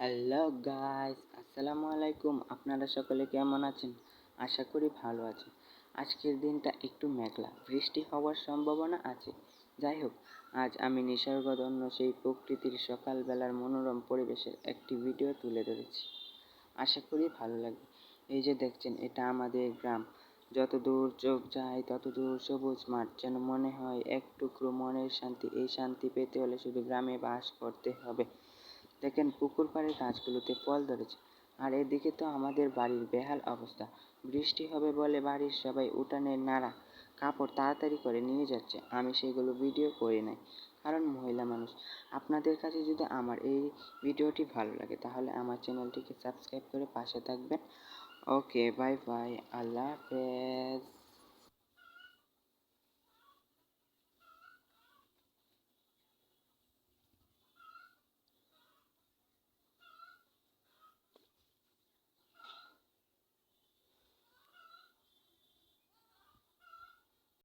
Hello guys আসসালামু আলাইকুম আপনারা সকলে কেমন আছেন? আশা করি ভালো আছেন। আজকের দিনটা একটু মেঘলা। বৃষ্টি হওয়ার সম্ভাবনা আছে। যাই হোক, আজ আমি নিসর্গধন্য সেই প্রকৃতির সকালবেলার মনোরম পরিবেশের একটি ভিডিও তুলে ধরেছি। আশা করি ভালো লাগবে। এই যে দেখছেন, এটা আমাদের গ্রাম। যত দূর চোখ যায় তত দূর সবুজ মাঠ, যেন মনে হয় এক টুকরো মনের শান্তি। এই শান্তি পেতে হলে শুধু গ্রামে বাস করতে হবে। দেখেন পুকুর পাড়ের গাছগুলোতে ফল ধরেছে। আর এদিকে তো আমাদের বাড়ির বেহাল অবস্থা। বৃষ্টি হবে বলে বাড়ির সবাই উঠানের নাড়া, কাপড় তাড়াতাড়ি করে নিয়ে যাচ্ছে। আমি সেগুলো ভিডিও করি নাই, কারণ মহিলা মানুষ। আপনাদের কাছে যদি আমার এই ভিডিওটি ভালো লাগে, তাহলে আমার চ্যানেলটিকে সাবস্ক্রাইব করে পাশে থাকবেন। ওকে, বাই বাই, আল্লাহ হাফেজ।